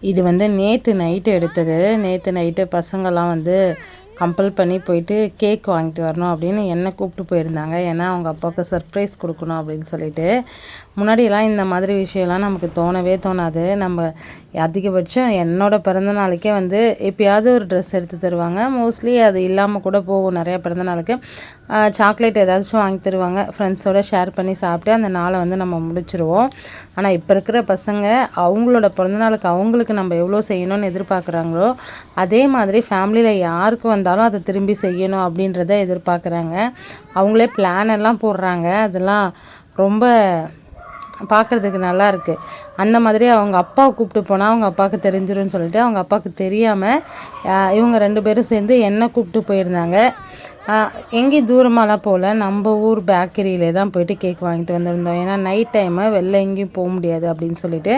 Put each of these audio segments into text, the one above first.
இது வந்து நேற்று நைட்டு எடுத்தது. நேற்று நைட்டு பசங்கள்லாம் வந்து கம்பல் பண்ணி போயிட்டு கேக் வாங்கிட்டு வரணும் அப்படின்னு என்னை கூப்பிட்டு போயிருந்தாங்க. ஏன்னா அவங்க அப்பாவுக்கு சர்ப்ரைஸ் கொடுக்கணும் அப்படின்னு சொல்லிட்டு. முன்னாடியெல்லாம் இந்த மாதிரி விஷயம்லாம் நமக்கு தோணவே தோணாது. நம்ம அதிகபட்சம் என்னோடய பிறந்த நாளைக்கே வந்து எப்பயாவது ஒரு ட்ரெஸ் எடுத்து தருவாங்க. மோஸ்ட்லி அது இல்லாமல் கூட போகும் நிறையா பிறந்த நாளுக்கு. சாக்லேட் ஏதாச்சும் வாங்கி தருவாங்க. ஃப்ரெண்ட்ஸோட ஷேர் பண்ணி சாப்பிட்டு அந்த நாளை வந்து நம்ம முடிச்சிருவோம். ஆனால் இப்போ இருக்கிற பசங்க அவங்களோட பிறந்தநாளுக்கு அவங்களுக்கு நம்ம எவ்வளோ செய்யணும்னு எதிர்பார்க்குறாங்களோ அதே மாதிரி ஃபேமிலியில் யாருக்கு வந்தாலும் அதை திரும்பி செய்யணும் அப்படின்றத எதிர்பார்க்குறாங்க. அவங்களே பிளான் எல்லாம் போடுறாங்க. அதெல்லாம் ரொம்ப பார்க்குறதுக்கு நல்லா இருக்குது அந்த மாதிரி அவங்க அப்பாவை கூப்பிட்டு போனால் அவங்க அப்பாவுக்கு தெரிஞ்சிரும்னு சொல்லிட்டு அவங்க அப்பாவுக்கு தெரியாமல் இவங்க ரெண்டு பேரும் சேர்ந்து என்னை கூப்பிட்டு போயிருந்தாங்க. எங்கேயும் தூரமாலாம் போகல. நம்ம ஊர் பேக்கரியிலே தான் போயிட்டு கேக் வாங்கிட்டு வந்திருந்தோம். ஏன்னா நைட் டைமு வெளில எங்கேயும் போக முடியாது அப்படின்னு சொல்லிட்டு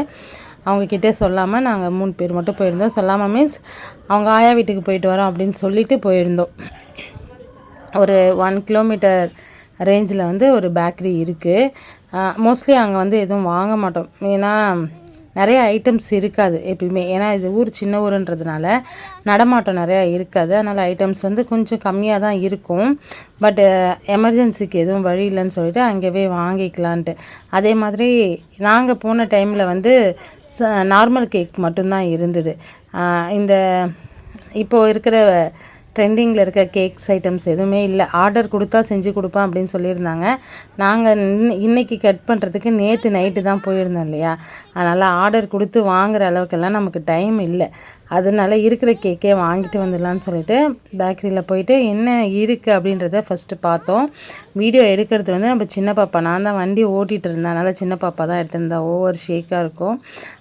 அவங்கக்கிட்டே சொல்லாமல் நாங்கள் மூணு பேர் மட்டும் போயிருந்தோம். சொல்லாமல் மீன்ஸ் அவங்க ஆயா வீட்டுக்கு போயிட்டு வரோம் அப்படின்னு சொல்லிட்டு போயிருந்தோம். ஒரு ஒன் கிலோமீட்டர் ரேஞ்சில் வந்து ஒரு பேக்கரி இருக்குது மோஸ்ட்லி அங்கே வந்து எதுவும் வாங்க மாட்டோம். ஏன்னா நிறைய ஐட்டம்ஸ் இருக்காது எப்பயுமே. ஏன்னா இது ஊர் சின்ன ஊருன்றதுனால நடமாட்டம் நிறையா இருக்காது. அதனால் ஐட்டம்ஸ் வந்து கொஞ்சம் கம்மியாக தான் இருக்கும். பட்டு எமர்ஜென்சிக்கு எதுவும் வழி இல்லைன்னு சொல்லிட்டு அங்கேவே வாங்கிக்கலான்ட்டு. அதே மாதிரி நாங்கள் போன டைமில் வந்து நார்மல் கேக் மட்டும்தான் இருந்தது. இந்த இப்போது இருக்கிற ட்ரெண்டிங்கில் இருக்க கேக்ஸ் ஐட்டம்ஸ் எதுவுமே இல்லை. ஆர்டர் கொடுத்தா செஞ்சு கொடுப்பேன் அப்படின்னு சொல்லியிருந்தாங்க. நாங்கள் இன்றைக்கி கட் பண்ணுறதுக்கு நேற்று நைட்டு தான் போயிருந்தோம் இல்லையா? அதனால் ஆர்டர் கொடுத்து வாங்குகிற அளவுக்கெல்லாம் நமக்கு டைம் இல்லை. அதனால இருக்கிற கேக்கே வாங்கிட்டு வந்துடலான்னு சொல்லிட்டு பேக்கரியில் போயிட்டு என்ன இருக்குது அப்படின்றத ஃபஸ்ட்டு பார்த்தோம். வீடியோ எடுக்கிறது வந்து நம்ம சின்ன பாப்பா நான் தான் வண்டி ஓட்டிகிட்டு இருந்தேன். அதனால் சின்ன பாப்பா தான் எடுத்திருந்தேன் ஓவர் ஷேக்காக இருக்கும்.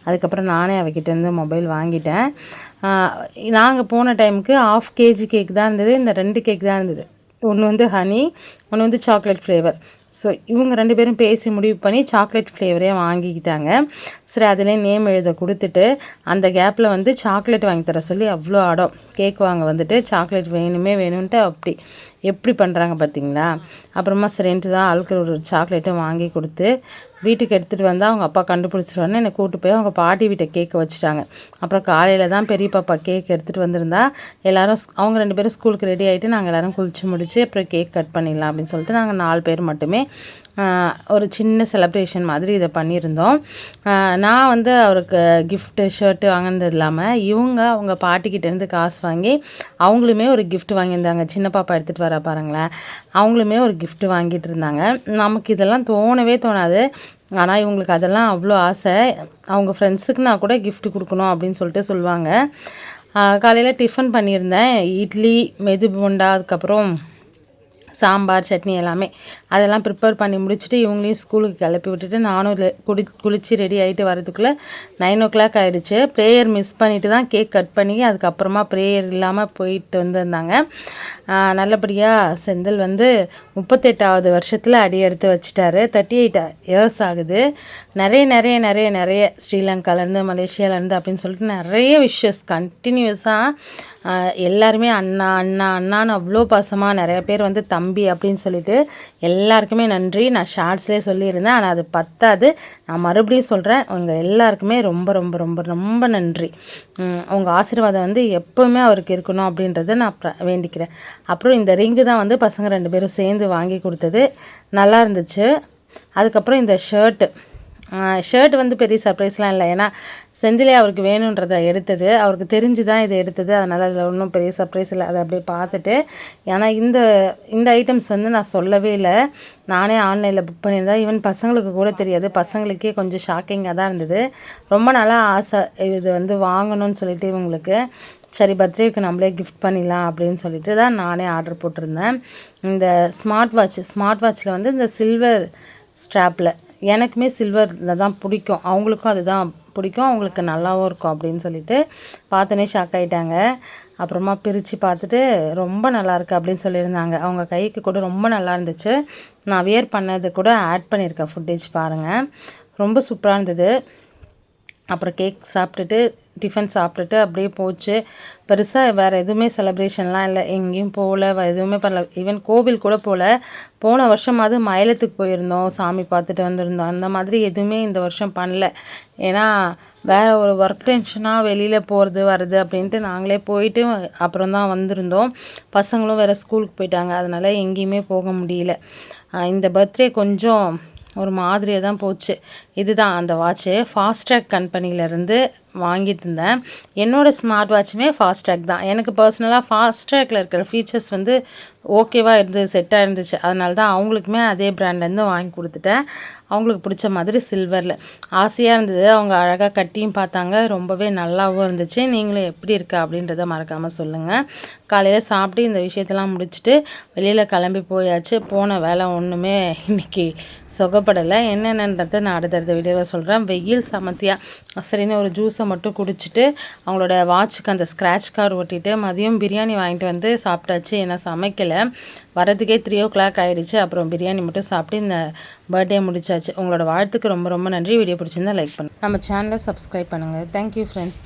அதுக்கப்புறம் நானே அவகிட்டேருந்து மொபைல் வாங்கிட்டேன். நாங்கள் போன டைமுக்கு ஆஃப் கேஜி கேக் தான் இருந்தது இந்த ரெண்டு கேக் தான் இருந்தது. ஒன்று வந்து ஹனி ஒன்று வந்து சாக்லேட் ஃப்ளேவர் ஸோ இவங்க ரெண்டு பேரும் பேசி முடிவு பண்ணி சாக்லேட் ஃப்ளேவரே வாங்கிக்கிட்டாங்க. சரி அதிலே நேம் எழுத கொடுத்துட்டு அந்த கேப்பில் வந்து சாக்லேட் வாங்கி தர சொல்லி அவ்வளோ அடம். கேக் வாங்க வந்துட்டு சாக்லேட் வேணுமே வேணும்ன்ட்டு அப்படி எப்படி பண்ணுறாங்க பார்த்தீங்களா அப்புறமா சரின்ட்டு தான் ஆளுக்கு ஒரு சாக்லேட்டும் வாங்கி கொடுத்து வீட்டுக்கு எடுத்துகிட்டு வந்தால் அவங்க அப்பா கண்டுபிடிச்சிருவான்னு என்னை கூட்டு போய் அவங்க பாட்டி வீட்டை கேக்கை வச்சுட்டாங்க. அப்புறம் காலையில் தான் பெரிய பாப்பா கேக் எடுத்துகிட்டு வந்திருந்தா. எல்லோரும் அவங்க ரெண்டு பேரும் ஸ்கூலுக்கு ரெடி ஆகிட்டு நாங்கள் எல்லோரும் குளிச்சு முடிச்சு அப்புறம் கேக் கட் பண்ணிடலாம் அப்படின்னு சொல்லிட்டு நாங்கள் நாலு பேர் மட்டுமே ஒரு சின்ன செலப்ரேஷன் மாதிரி இதை பண்ணியிருந்தோம். நான் வந்து அவருக்கு கிஃப்ட்டு ஷர்ட்டு வாங்கினது இல்லாமல் இவங்க அவங்க பாட்டிக்கிட்டேருந்து காசு வாங்கி அவங்களுமே ஒரு கிஃப்ட் வாங்கியிருந்தாங்க. சின்ன பாப்பா எடுத்துகிட்டு வர பாருங்களேன். அவங்களுமே ஒரு கிஃப்ட் வாங்கிட்டு இருந்தாங்க. நமக்கு இதெல்லாம் தோணவே தோணாது. ஆனால் இவங்களுக்கு அதெல்லாம் அவ்வளோ ஆசை. அவங்க ஃப்ரெண்ட்ஸுக்கு நான் கூட கிஃப்ட் கொடுக்கணும் அப்படின்னு சொல்லிட்டு சொல்லுவாங்க. காலையில் டிஃபன் பண்ணியிருந்தேன். இட்லி மெது போண்டா அதுக்கப்புறம் சாம்பார் சட்னி எல்லாமே அதெல்லாம் ப்ரிப்பேர் பண்ணி முடிச்சுட்டு இவங்களையும் ஸ்கூலுக்கு கிளப்பி விட்டுட்டு நானும் குடி குளித்து ரெடி ஆகிட்டு வரதுக்குள்ளே நைன் ஓ கிளாக் ஆகிடுச்சு ப்ரேயர் மிஸ் பண்ணிவிட்டு தான் கேக் கட் பண்ணி அதுக்கப்புறமா ப்ரேயர் இல்லாமல் போயிட்டு வந்திருந்தாங்க. நல்லபடியாக செந்தில் வந்து முப்பத்தெட்டாவது வருஷத்தில் அடி எடுத்து வச்சுட்டாரு. தேர்ட்டி எயிட் இயர்ஸ் ஆகுது. நிறைய நிறைய நிறைய நிறைய ஸ்ரீலங்காலேருந்து மலேசியாவிலேருந்து அப்படின்னு சொல்லிட்டு நிறைய விஷஸ் கண்டினியூஸாக எல்லாருமே அண்ணா அண்ணா அண்ணான்னு அவ்வளோ பாசமாக நிறைய பேர் வந்து தம்பி அப்படின்னு சொல்லிட்டு எல்லாருக்குமே நன்றி. நான் ஷார்ட்ஸ்லேயே சொல்லியிருந்தேன் ஆனால் அது பத்தாது. நான் மறுபடியும் சொல்கிறேன் உங்கள் எல்லாருக்குமே ரொம்ப ரொம்ப ரொம்ப ரொம்ப நன்றி. உங்கள் ஆசீர்வாதம் வந்து எப்போவுமே அவருக்கு இருக்கணும் அப்படின்றத நான் வேண்டிக்கிறேன். அப்புறம் இந்த ரிங்கு தான் வந்து பசங்க ரெண்டு பேரும் சேர்ந்து வாங்கி கொடுத்தது. நல்லா இருந்துச்சு. அதுக்கப்புறம் இந்த ஷர்ட்டு ஷர்ட் வந்து பெரிய சர்ப்ரைஸ்லாம் இல்லை. ஏன்னா செந்திலே அவருக்கு வேணுன்றதை எடுத்தது. அவருக்கு தெரிஞ்சு தான் இதை எடுத்தது. அதனால் அதில் ஒன்றும் பெரிய சர்ப்ரைஸ் இல்லை. அதை அப்படியே பார்த்துட்டு ஏன்னா இந்த இந்த ஐட்டம்ஸ் வந்து நான் சொல்லவே இல்லை. நானே ஆன்லைனில் புக் பண்ணியிருந்தேன் ஈவன் பசங்களுக்கு கூட தெரியாது. பசங்களுக்கே கொஞ்சம் ஷாக்கிங்காக தான் இருந்தது. ரொம்ப நாளாக ஆசை இது வந்து வாங்கணும்னு சொல்லிட்டு இவங்களுக்கு. சரி பர்த்டேக்கு நம்மளே கிஃப்ட் பண்ணிடலாம் அப்படின்னு சொல்லிட்டு தான் நானே ஆர்டர் போட்டிருந்தேன். இந்த ஸ்மார்ட் வாட்ச் ஸ்மார்ட் வாட்சில் வந்து இந்த சில்வர் ஸ்ட்ராப்பில் எனக்குமே சில்வரில் தான் பிடிக்கும். அவங்களுக்கும் அதுதான் பிடிக்கும். அவங்களுக்கு நல்லாவும் இருக்கும் அப்படின்னு சொல்லிட்டு பார்த்தோன்னே ஷாக் ஆகிட்டாங்க அப்புறமா பிரித்து பார்த்துட்டு ரொம்ப நல்லாயிருக்கு அப்படின்னு சொல்லியிருந்தாங்க. அவங்க கைக்கு கூட ரொம்ப நல்லா இருந்துச்சு. நான் வியர் பண்ணது கூட ஆட் பண்ணியிருக்கேன் ஃபுட்டேஜ் பாருங்கள் ரொம்ப சூப்பராக இருந்தது. அப்புறம் கேக் சாப்பிட்டுட்டு டிஃபன் சாப்பிட்டுட்டு அப்படியே போச்சு. பெருசாக வேறு எதுவுமே செலப்ரேஷன்லாம் இல்லை. எங்கேயும் போகல. எதுவுமே பண்ணல. ஈவன் கோவில் கூட போகல போன வருஷமாவது மயிலத்துக்கு போயிருந்தோம். சாமி பார்த்துட்டு வந்திருந்தோம். அந்த மாதிரி எதுவுமே இந்த வருஷம் பண்ணல. ஏன்னா வேறு ஒரு ஒர்க் டென்ஷனாக வெளியில் போகிறது வர்றது அப்படின்ட்டு நாங்களே போயிட்டு அப்புறம் தான் வந்திருந்தோம். பசங்களும் வேறு ஸ்கூலுக்கு போயிட்டாங்க. அதனால் எங்கேயுமே போக முடியல. இந்த பர்த்டே கொஞ்சம் ஒரு மாதிரியாக தான் போச்சு. இதுதான் அந்த வாட்ச்சு ஃபாஸ்ட்ராக் கம்பெனியிலேருந்து வாங்கிட்டு இருந்தேன் என்னோடய ஸ்மார்ட் வாட்சுமே ஃபாஸ்ட்ராக் தான். எனக்கு பர்சனலாக ஃபாஸ்ட்ராக்ல இருக்கிற ஃபீச்சர்ஸ் வந்து ஓகேவாக இருந்து செட்டாக இருந்துச்சு. அதனால தான் அவங்களுக்குமே அதே ப்ராண்ட்லேருந்து வாங்கி கொடுத்துட்டேன். அவங்களுக்கு பிடிச்ச மாதிரி சில்வரில் ஆசையாக இருந்தது. அவங்க அழகாக கட்டியும் பார்த்தாங்க. ரொம்பவே நல்லாவும் இருந்துச்சு. நீங்களும் எப்படி இருக்கா அப்படின்றத மறக்காமல் சொல்லுங்கள் காலையில் சாப்பிட்டு இந்த விஷயத்தெல்லாம் முடிச்சுட்டு வெளியில் கிளம்பி போயாச்சு. போன வேலை ஒன்றுமே இன்றைக்கி சுகப்படலை. என்னென்னன்றதை நான் அடுத்தடுத்த வீடியோவில் சொல்கிறேன் வெயில் சமத்தியாக சரின்னு ஒரு ஜூஸ் ஜூஸை மட்டும் குடிச்சிட்டு அவங்களோட வாட்சுக்கு அந்த ஸ்க்ராட்ச் கார்டு ஒட்டிட்டு மதியம் பிரியாணி வாங்கிட்டு வந்து சாப்பிட்டாச்சு. ஏன்னா சமைக்கலை. வரதுக்கே த்ரீ ஓ கிளாக் ஆகிடுச்சு அப்புறம் பிரியாணி மட்டும் சாப்பிட்டு இந்த பர்த்டே முடிச்சாச்சு. உங்களோட வாழ்த்துக்கு ரொம்ப ரொம்ப நன்றி. வீடியோ பிடிச்சிருந்தா லைக் பண்ணுங்கள் நம்ம சேனலை சப்ஸ்கிரைப் பண்ணுங்கள் தேங்க்யூ ஃப்ரெண்ட்ஸ்